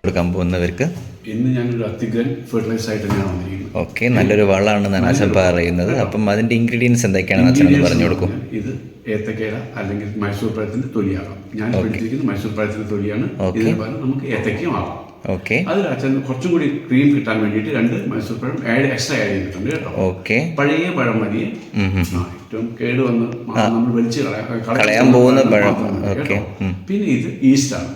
കൊടുക്കാൻ പോകുന്നവർക്ക്? ഇന്ന് ഞാനൊരു അത്തിഗ്രൻ ഫെർട്ടിലൈസർ ആയിട്ട് ഞാൻ വന്നിരിക്കുന്നത് ഓക്കെ നല്ലൊരു വളമാണെന്നാണ് അച്ഛൻ പറയുന്നത്. അപ്പം അതിന്റെ ഇൻഗ്രീഡിയൻസ് എന്തൊക്കെയാണെന്ന് അച്ഛൻ പറഞ്ഞു കൊടുക്കും. ഇത് ഏത്തക്കേര അല്ലെങ്കിൽ മൈസൂർ പഴത്തിന്റെ തൊലിയാകാം. ഞാൻ പിടിച്ചിരിക്കുന്നത് മൈസൂർ പഴത്തിന്റെ തൊലിയാണ്. ഇതിന് പകരം നമുക്ക് ഏത്തക്കയും ആകാം. ഓക്കെ അതിൽ അച്ഛൻ കുറച്ചും കൂടി ക്രീം കിട്ടാൻ വേണ്ടിയിട്ട് രണ്ട് മൈസൂർ പഴം ആഡ് എക്സ്ട്രാ ആഡ് ചെയ്തിട്ടുണ്ട് കേട്ടോ. ഓക്കെ പഴയ പഴം മതി. ഏറ്റവും കേട് വന്ന് നമ്മൾ വലിച്ച് കളയാൻ പോകുന്ന പഴം. ഓക്കെ. പിന്നെ ഇത് ഈസ്റ്റ് ആണ്.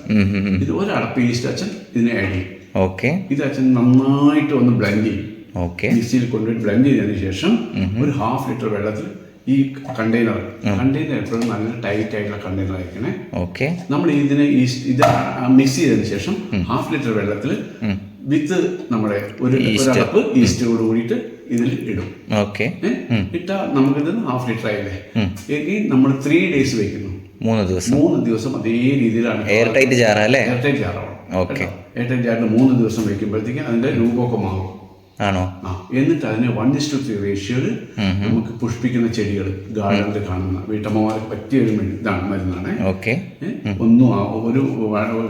ഇത് ഒരടപ്പ് ഈസ്റ്റ് അച്ഛൻ ഇതിനെ ആഡ് ചെയ്യും. ഓക്കെ ഇത് അച്ഛൻ നന്നായിട്ട് ഒന്ന് ബ്ലെൻഡ് ചെയ്യും. ഓക്കെ മിക്സിയിൽ കൊണ്ടുപോയി ബ്ലെൻഡ് ചെയ്തതിന് ശേഷം ഒരു ഹാഫ് ലിറ്റർ വെള്ളത്തിൽ ഈ കണ്ടെയ്നർ കണ്ടെയ്നർ എപ്പോഴും നല്ല ടൈറ്റ് ആയിട്ടുള്ള കണ്ടെയ്നർ ആയിരിക്കണേ. ഓക്കെ. നമ്മൾ ഇതിനെ ഇത് മിക്സ് ചെയ്തതിന് ശേഷം ഹാഫ് ലിറ്റർ വെള്ളത്തിൽ വിത്ത് നമ്മുടെ ഒരു ഒരു ഈസ്റ്റ് ഈസ്റ്റോട് കൂടിയിട്ട് ഇതിൽ ഇടും. ഓക്കെ? ഇട്ടാ നമുക്കിത് ഹാഫ് ലിറ്റർ ആയില്ലേ? എങ്കിൽ നമ്മൾ ത്രീ ഡേയ്സ് വെക്കുന്നു. മൂന്ന് ദിവസം. മൂന്ന് ദിവസം അതേ രീതിയിലാണ് എയർ ടൈറ്റ് അല്ലേ? എയർ ടൈറ്റ് ജാറാവണം ഓക്കെ. എയർ ടൈറ്റ് ജാറിന് മൂന്ന് ദിവസം വെക്കുമ്പോഴത്തേക്കും അതിന്റെ രൂപമൊക്കെ മാറും. ആണോ? ആ എന്നിട്ട് അതിനെ വൺ ഇസ്റ്റു ത്രീ റേഷ്യോയിൽ നമുക്ക് പുഷ്പിക്കുന്ന ചെടികൾ ഗാർഡനിൽ കാണുന്ന വീട്ടമ്മമാർക്ക് പറ്റിയ ഒരു ഇതാണ് മരുന്നാണ്. ഓക്കെ. ഒന്നും ഒരു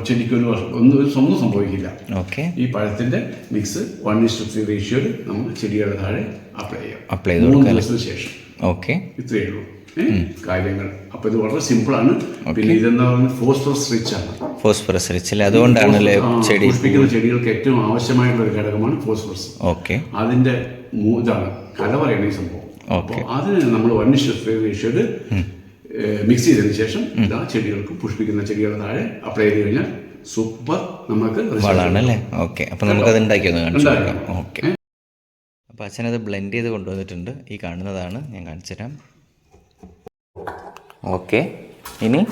ചെടിക്ക് ഒരു വർഷം ഒന്നും ഒരു ഒന്നും സംഭവിക്കില്ല. ഓക്കെ. ഈ പഴത്തിന്റെ mix one is to three റേഷ്യോയിൽ നമുക്ക് ചെടികളുടെ താഴെ അപ്ലൈ ചെയ്യാം. അപ്ലൈ ചെയ്ത് ശേഷം. ഓക്കെ. ഇത്രയേ ഉള്ളൂ? കാര്യങ്ങൾ അപ്പൊ ഇത് വളരെ സിമ്പിൾ ആണ് പിന്നെ ഇതെന്താ പറയുന്നത്? ഫോസ്ഫറസ് റിച്ച് ആണ്. ഫോസ്ഫറസ് റിച്ച് അല്ലേ? അതുകൊണ്ടാണ് ചെടി പുഷ്പിക്കുന്ന ചെടികൾക്ക് ഏറ്റവും ആവശ്യമായിട്ടുള്ള ഒരു ഘടകമാണ് ഫോസ്ഫറസ്. ഓക്കെ. അതിന്റെ മൂ- ഇതാണ് കല പറയുന്ന ഈ സംഭവം. അപ്പോൾ അതിന് നമ്മൾ വൺ റേഷ്യോയിൽ മിക്സ് ചെയ്തതിന് ശേഷം ഇതാ ചെടികൾക്ക് പുഷ്പിക്കുന്ന ചെടികളുടെ താഴെ അപ്ലൈ ചെയ്ത് കഴിഞ്ഞാൽ സൂപ്പർ നമുക്ക് വളാണല്ലേ ഓക്കെ. അപ്പം നമുക്ക് ഉണ്ടാക്കി ഒന്ന് കാണിച്ചു ഓക്കെ. അപ്പോൾ അച്ഛനത് ബ്ലെൻഡ് ചെയ്ത് കൊണ്ടുവന്നിട്ടുണ്ട്. ഈ കാണുന്നതാണ്. ഞാൻ കാണിച്ചു തരാം. ഓക്കെ. ഇനി?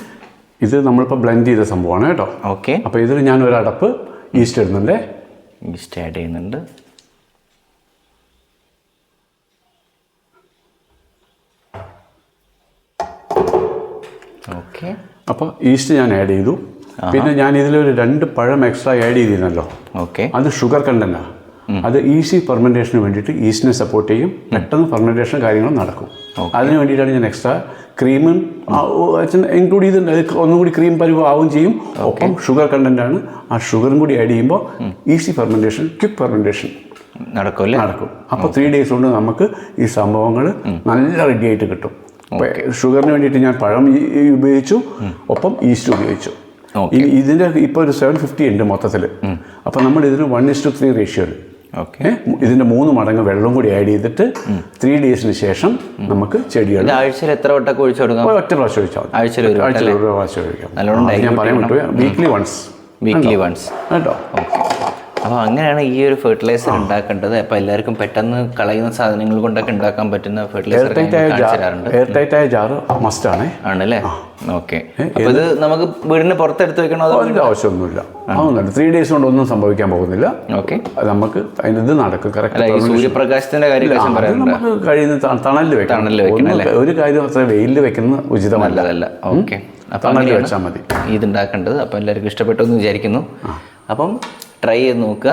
ഇത് നമ്മളിപ്പോൾ ബ്ലെൻഡ് ചെയ്ത സംഭവമാണ് കേട്ടോ. ഓക്കെ. അപ്പോൾ ഇതിൽ ഞാൻ ഒരു അടപ്പ് ഈസ്റ്റ് ഇടുന്നുണ്ട്. ഈസ്റ്റ് ആഡ് ചെയ്യുന്നുണ്ട്. ഓക്കെ. അപ്പോൾ ഈസ്റ്റ് ഞാൻ ആഡ് ചെയ്തു. പിന്നെ ഞാൻ ഇതിലൊരു രണ്ട് പഴം എക്സ്ട്രാ ആഡ് ചെയ്തിരുന്നല്ലോ. ഓക്കെ. അത് ഷുഗർ കണ്ടന്റാണ് അത് ഈസി ഫെർമെന്റേഷന് വേണ്ടിയിട്ട് ഈസ്റ്റിനെ സപ്പോർട്ട് ചെയ്യും. പെട്ടെന്ന് ഫെർമെന്റേഷൻ കാര്യങ്ങളും നടക്കും. അതിന് വേണ്ടിയിട്ടാണ് ഞാൻ എക്സ്ട്രാ ക്രീമും ഇൻക്ലൂഡ് ചെയ്തിട്ടുണ്ട്. ഒന്നുകൂടി ക്രീം പരിവ് ആവുകയും ചെയ്യും. ഒപ്പം ഷുഗർ കണ്ടന്റ് ആണ്. ആ ഷുഗറും കൂടി ആഡ് ചെയ്യുമ്പോൾ ഈസി ഫെർമെന്റേഷൻ ക്വിക്ക് ഫെർമെന്റേഷൻ നടക്കും നടക്കും. അപ്പോൾ ത്രീ ഡേയ്സ് കൊണ്ട് നമുക്ക് ഈ സംഭവങ്ങൾ നല്ല റെഡി ആയിട്ട് കിട്ടും. ഷുഗറിന് വേണ്ടിയിട്ട് ഞാൻ പഴം ഉപയോഗിച്ചു. ഒപ്പം ഈസ്റ്റ് ഉപയോഗിച്ചു. ഇതിന്റെ ഇപ്പോൾ ഒരു സെവൻ ഫിഫ്റ്റി ഉണ്ട് മൊത്തത്തിൽ അപ്പോൾ നമ്മൾ ഇതിന് വൺ ഇസ് ടു ത്രീ റേഷ്യോയിൽ ഓക്കെ ഇതിന്റെ മൂന്ന് മടങ്ങ് വെള്ളം കൂടി ആഡ് ചെയ്തിട്ട് ത്രീ ഡേയ്സിന് ശേഷം നമുക്ക് ചെടികൾ ആഴ്ചയിൽ എത്ര വട്ടമൊക്കെ ഒഴിച്ചു കൊടുക്കാം? ഒറ്റ പ്രാവശ്യം ഒഴിച്ചാൽ ആഴ്ചയിൽ ഒരു പ്രാവശ്യം ഒഴിക്കാം. ഞാൻ പറയാൻ പറ്റുമോ വീക്ക്ലി വൺസ് വീക്ക്ലി വൺസ് കേട്ടോ ഓക്കെ അപ്പോൾ അങ്ങനെയാണ് ഈ ഒരു ഫെർട്ടിലൈസർ ഉണ്ടാക്കേണ്ടത്. അപ്പോൾ എല്ലാവർക്കും പെട്ടെന്ന് കളയുന്ന സാധനങ്ങൾ കൊണ്ടൊക്കെ ഉണ്ടാക്കാൻ പറ്റുന്ന ഫെർട്ടിലൈസർ എയർ ടൈറ്റ് ആയ ജാറ് മസ്റ്റാണേ ആണല്ലേ? ഓക്കെ അപ്പോൾ ഇത് നമുക്ക് വീടിന് പുറത്തെടുത്ത് വെക്കണോ അതോ അതിന്റെ ആവശ്യമൊന്നുമില്ല. അതൊന്നുമില്ല ത്രീ ഡേയ്സ് കൊണ്ട് ഒന്നും സംഭവിക്കാൻ പോകുന്നില്ല. ഓക്കെ നമുക്ക് അതിന്റെ ഇത് നടക്കും. കറക്റ്റ് സൂര്യപ്രകാശത്തിന്റെ കാര്യം നമുക്ക് കഴിയുന്ന തണലിൽ വെക്കണം. തണലിൽ വെക്കണം, ഒരു കാര്യം അത്ര വെയിലിൽ വെക്കുന്നത് ഉചിതമല്ല. നല്ലതല്ല. ഓക്കെ അപ്പം തണലിൽ വെച്ചാൽ മതി. ഇത് ഉണ്ടാക്കേണ്ടത്. അപ്പോൾ എല്ലാവർക്കും ഇഷ്ടപ്പെട്ടു എന്ന് വിചാരിക്കുന്നു. അപ്പം ട്രൈ ചെയ്ത് നോക്കുക.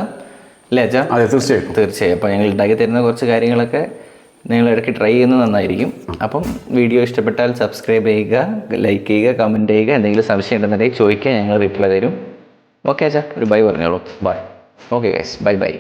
അല്ലേ അച്ഛാ? അതെ തീർച്ചയായും തീർച്ചയായും. അപ്പോൾ ഞങ്ങൾ ഉണ്ടാക്കി തരുന്ന കുറച്ച് കാര്യങ്ങളൊക്കെ നിങ്ങൾ ഇടയ്ക്ക് ട്രൈ ചെയ്യുന്നത് നന്നായിരിക്കും. അപ്പം വീഡിയോ ഇഷ്ടപ്പെട്ടാൽ സബ്സ്ക്രൈബ് ചെയ്യുക ലൈക്ക് ചെയ്യുക കമന്റ് ചെയ്യുക എന്തെങ്കിലും സംശയം ഉണ്ടെന്നുണ്ടെങ്കിൽ ചോദിക്കുക ഞങ്ങൾ റിപ്ലൈ തരും. ഓക്കെ അച്ഛാ ഒരു ബൈ പറഞ്ഞോളൂ. Bye okay guys bye bye